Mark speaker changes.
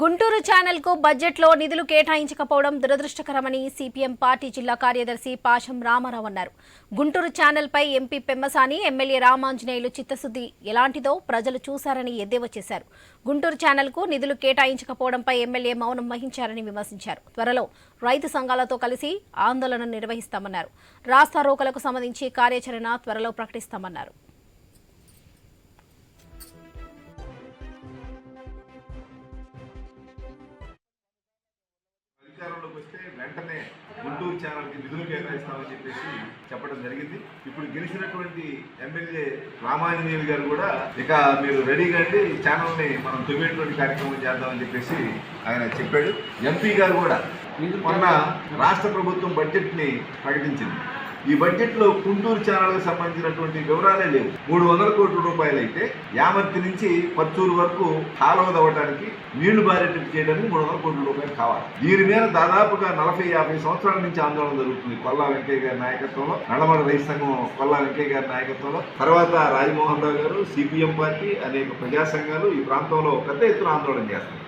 Speaker 1: గుంటూరు ఛానల్కు బడ్జెట్లో నిధులు కేటాయించకపోవడం దురదృష్టకరమని సిపిఎం పార్టీ జిల్లా కార్యదర్శి పాశం రామారావు అన్నారు. గుంటూరు ఛానల్ పై ఎంపీ పెమ్మసాని ఎమ్మెల్యే రామాంజనేయులు చిత్తశుద్ది ఎలాంటిదో ప్రజలు చూశారని ఎద్దేవా చేశారు. గుంటూరు ఛానల్కు నిధులు కేటాయించకపోవడంపై ఎమ్మెల్యే మౌనం వహించారని విమర్శించారు. త్వరలో రైతు సంఘాలతో కలిసి ఆందోళన నిర్వహిస్తామన్నారు. రాస్తా రోకలకు సంబంధించి కార్యాచరణ త్వరలో ప్రకటిస్తామన్నారు.
Speaker 2: అధికారంలోకి వస్తే వెంటనే గుంటూరు ఛానల్కి నిధులు కేటాయిస్తామని చెప్పేసి చెప్పడం జరిగింది. ఇప్పుడు గెలిచినటువంటి ఎమ్మెల్యే రామాంజనేయులు గారు కూడా ఇక మీరు రెడీగా అండి ఛానల్ని మనం తొవ్వేటువంటి కార్యక్రమం చేద్దామని చెప్పేసి ఆయన చెప్పాడు. ఎంపీ గారు కూడా మొన్న రాష్ట్ర ప్రభుత్వం బడ్జెట్ని ప్రకటించింది. ఈ బడ్జెట్లో గుంటూరు ఛానల్కి సంబంధించినటువంటి వివరాలే లేవు. మూడు వందల కోట్ల రూపాయలు అయితే యామర్తి నుంచి పచ్చూరు వరకు కాలువ దవ్వడానికి నీళ్ళు బారేటట్టు చేయడానికి మూడు వందల కోట్ల రూపాయలు కావాలి. దీని మీద దాదాపుగా నలభై యాభై సంవత్సరాల నుంచి ఆందోళన జరుగుతుంది కొల్లా వెంకయ్య గారి నాయకత్వంలో. నల్లమడ రైతు సంఘం కొల్లా వెంకయ్య గారి నాయకత్వంలో. తర్వాత రాజమోహన్ రావు గారు సిపిఎం పార్టీ అనేక ప్రజా సంఘాలు ఈ ప్రాంతంలో పెద్ద ఎత్తున ఆందోళన చేస్తారు